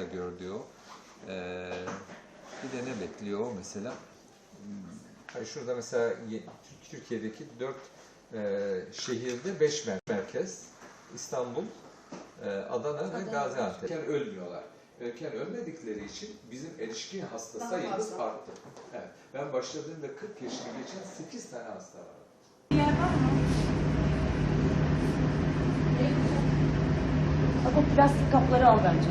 da gördü o. Ee, bir de ne bekliyor mesela? Hani şurada mesela ye- Türkiye'deki dört e, şehirde beş mer- merkez. İstanbul, e, Adana ve Adana. Gaziantep. Erken ölmüyorlar. Erken ölmedikleri için bizim erişkin hasta Daha sayımız fazla. arttı. Evet. Ben başladığımda 40 yaşını geçen 8 tane hasta vardı. Yer var mı? Bak o plastik kapları al bence.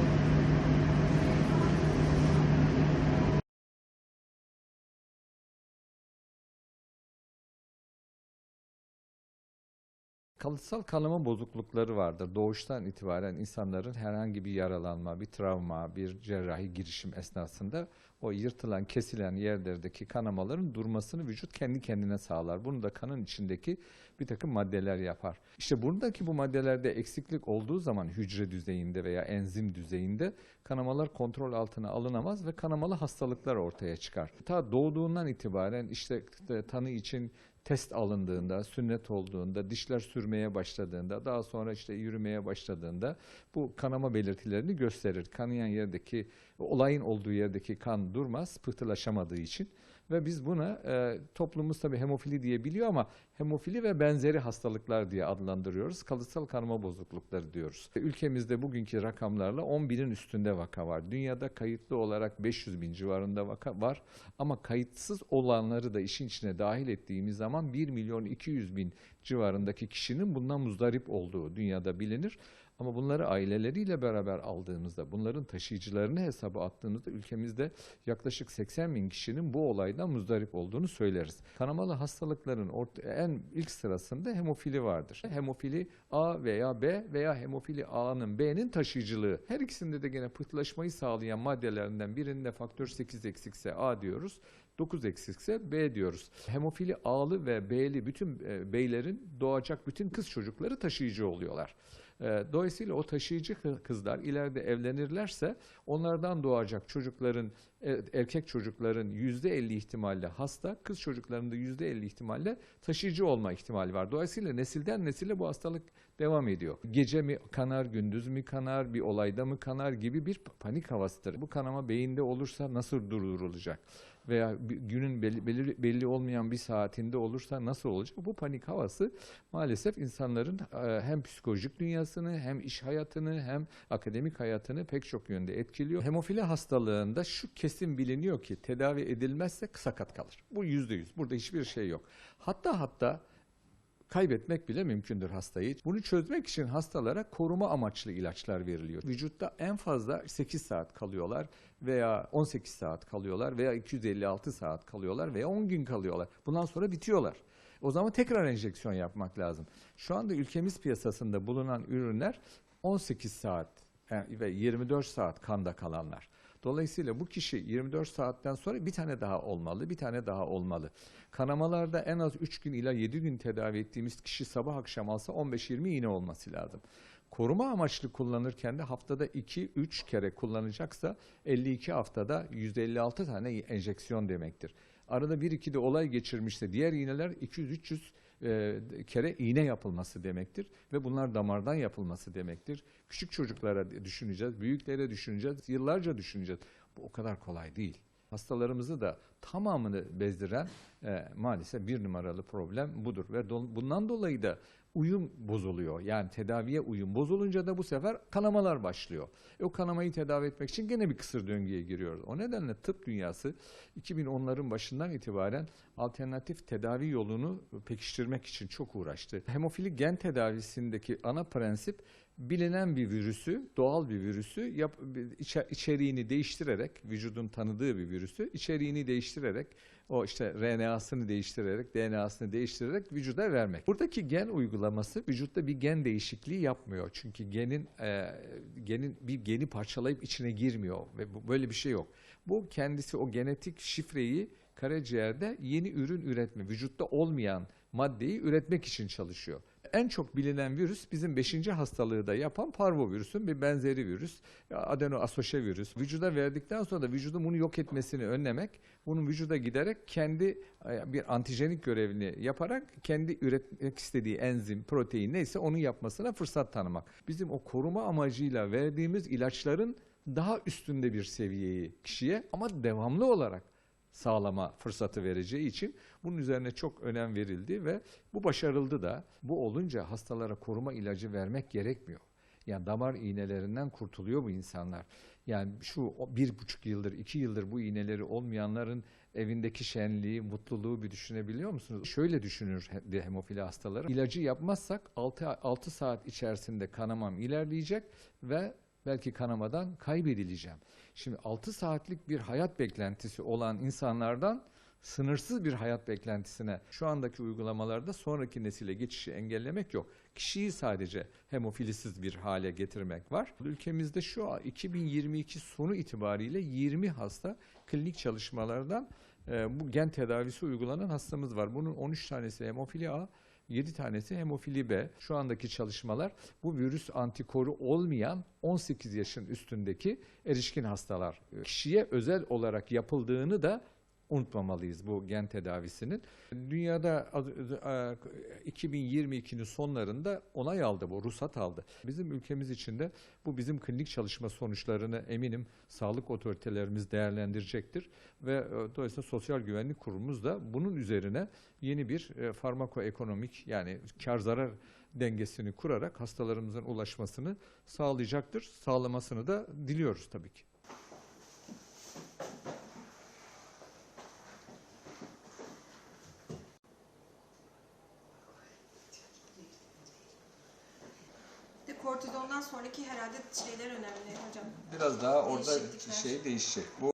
Kalıtsal kanama bozuklukları vardır. Doğuştan itibaren insanların herhangi bir yaralanma, bir travma, bir cerrahi girişim esnasında o yırtılan, kesilen yerlerdeki kanamaların durmasını vücut kendi kendine sağlar. Bunu da kanın içindeki bir takım maddeler yapar. İşte buradaki bu maddelerde eksiklik olduğu zaman hücre düzeyinde veya enzim düzeyinde kanamalar kontrol altına alınamaz ve kanamalı hastalıklar ortaya çıkar. Ta doğduğundan itibaren işte tanı için test alındığında, sünnet olduğunda, dişler sürmeye başladığında, daha sonra işte yürümeye başladığında bu kanama belirtilerini gösterir. Kanayan yerdeki, olayın olduğu yerdeki kan durmaz, pıhtılaşamadığı için. Ve biz buna e, toplumumuz tabii hemofili diye biliyor ama hemofili ve benzeri hastalıklar diye adlandırıyoruz. Kalıtsal kanama bozuklukları diyoruz. Ülkemizde bugünkü rakamlarla 10 binin üstünde vaka var. Dünyada kayıtlı olarak 500 bin civarında vaka var. Ama kayıtsız olanları da işin içine dahil ettiğimiz zaman 1 milyon 200 bin civarındaki kişinin bundan muzdarip olduğu dünyada bilinir. Ama bunları aileleriyle beraber aldığımızda, bunların taşıyıcılarını hesaba attığımızda ülkemizde yaklaşık 80 bin kişinin bu olaydan muzdarip olduğunu söyleriz. Kanamalı hastalıkların orta- en ilk sırasında hemofili vardır. Hemofili A veya B veya hemofili A'nın B'nin taşıyıcılığı. Her ikisinde de gene pıhtılaşmayı sağlayan maddelerinden birinde faktör 8 eksikse A diyoruz. 9 eksikse B diyoruz. Hemofili A'lı ve B'li bütün e, beylerin doğacak bütün kız çocukları taşıyıcı oluyorlar. E, Dolayısıyla o taşıyıcı kı- kızlar ileride evlenirlerse onlardan doğacak çocukların e, erkek çocukların %50 ihtimalle hasta, kız çocuklarının da %50 ihtimalle taşıyıcı olma ihtimali var. Dolayısıyla nesilden nesile bu hastalık devam ediyor. Gece mi kanar, gündüz mü kanar, bir olayda mı kanar gibi bir panik havasıdır. Bu kanama beyinde olursa nasıl durdurulacak? Veya günün belli, belli, belli olmayan bir saatinde olursa nasıl olacak? Bu panik havası maalesef insanların e, hem psikolojik dünyasını hem iş hayatını hem akademik hayatını pek çok yönde etkiliyor. Hemofili hastalığında şu kesin biliniyor ki tedavi edilmezse sakat kalır. Bu yüzde yüz. Burada hiçbir şey yok. Hatta hatta kaybetmek bile mümkündür hastayı. Bunu çözmek için hastalara koruma amaçlı ilaçlar veriliyor. Vücutta en fazla 8 saat kalıyorlar veya 18 saat kalıyorlar veya 256 saat kalıyorlar veya 10 gün kalıyorlar. Bundan sonra bitiyorlar. O zaman tekrar enjeksiyon yapmak lazım. Şu anda ülkemiz piyasasında bulunan ürünler 18 saat ve 24 saat kanda kalanlar. Dolayısıyla bu kişi 24 saatten sonra bir tane daha olmalı, bir tane daha olmalı. Kanamalarda en az 3 gün ila 7 gün tedavi ettiğimiz kişi sabah akşam alsa 15-20 iğne olması lazım. Koruma amaçlı kullanırken de haftada 2-3 kere kullanacaksa 52 haftada 156 tane enjeksiyon demektir. Arada 1-2 de olay geçirmişse diğer iğneler 200-300 e, kere iğne yapılması demektir ve bunlar damardan yapılması demektir. Küçük çocuklara düşüneceğiz, büyüklere düşüneceğiz, yıllarca düşüneceğiz. Bu o kadar kolay değil. Hastalarımızı da tamamını bezdiren e, maalesef bir numaralı problem budur ve do- bundan dolayı da uyum bozuluyor. Yani tedaviye uyum bozulunca da bu sefer kanamalar başlıyor. E, o kanamayı tedavi etmek için gene bir kısır döngüye giriyoruz. O nedenle tıp dünyası 2010'ların başından itibaren alternatif tedavi yolunu pekiştirmek için çok uğraştı. Hemofili gen tedavisindeki ana prensip bilinen bir virüsü, doğal bir virüsü yap, içe- içeriğini değiştirerek, vücudun tanıdığı bir virüsü içeriğini değiştirerek, o işte RNA'sını değiştirerek, DNA'sını değiştirerek vücuda vermek. Buradaki gen uygulaması vücutta bir gen değişikliği yapmıyor. Çünkü genin e, genin bir geni parçalayıp içine girmiyor ve bu, böyle bir şey yok. Bu kendisi o genetik şifreyi karaciğerde yeni ürün üretme, vücutta olmayan maddeyi üretmek için çalışıyor. En çok bilinen virüs bizim 5. hastalığı da yapan parvovirüsün bir benzeri virüs. Adenoasoşe virüs. Vücuda verdikten sonra da vücudun bunu yok etmesini önlemek, bunun vücuda giderek kendi e, bir antijenik görevini yaparak kendi üretmek istediği enzim, protein neyse onu yapmasına fırsat tanımak. Bizim o koruma amacıyla verdiğimiz ilaçların daha üstünde bir seviyeyi kişiye ama devamlı olarak sağlama fırsatı vereceği için bunun üzerine çok önem verildi ve bu başarıldı da. Bu olunca hastalara koruma ilacı vermek gerekmiyor. Yani damar iğnelerinden kurtuluyor bu insanlar. Yani şu bir buçuk yıldır, iki yıldır bu iğneleri olmayanların evindeki şenliği, mutluluğu bir düşünebiliyor musunuz? Şöyle düşünür he- hemofili hastaları. İlacı yapmazsak 6, 6 saat içerisinde kanamam ilerleyecek ve belki kanamadan kaybedileceğim. Şimdi 6 saatlik bir hayat beklentisi olan insanlardan sınırsız bir hayat beklentisine şu andaki uygulamalarda sonraki nesile geçişi engellemek yok. Kişiyi sadece hemofilisiz bir hale getirmek var. Ülkemizde şu an 2022 sonu itibariyle 20 hasta klinik çalışmalardan e, bu gen tedavisi uygulanan hastamız var. Bunun 13 tanesi hemofili A, 7 tanesi hemofili B. Şu andaki çalışmalar bu virüs antikoru olmayan 18 yaşın üstündeki erişkin hastalar. Kişiye özel olarak yapıldığını da unutmamalıyız bu gen tedavisinin. Dünyada az- e, 2022'nin sonlarında onay aldı bu, ruhsat aldı. Bizim ülkemiz içinde bu bizim klinik çalışma sonuçlarını eminim sağlık otoritelerimiz değerlendirecektir ve e, dolayısıyla Sosyal Güvenlik Kurumumuz da bunun üzerine yeni bir e, farmakoekonomik yani kar zarar dengesini kurarak hastalarımızın ulaşmasını sağlayacaktır. Sağlamasını da diliyoruz tabii ki. Kortizondan sonraki herhalde şeyler önemli hocam. Biraz daha orada şey değişecek. Bu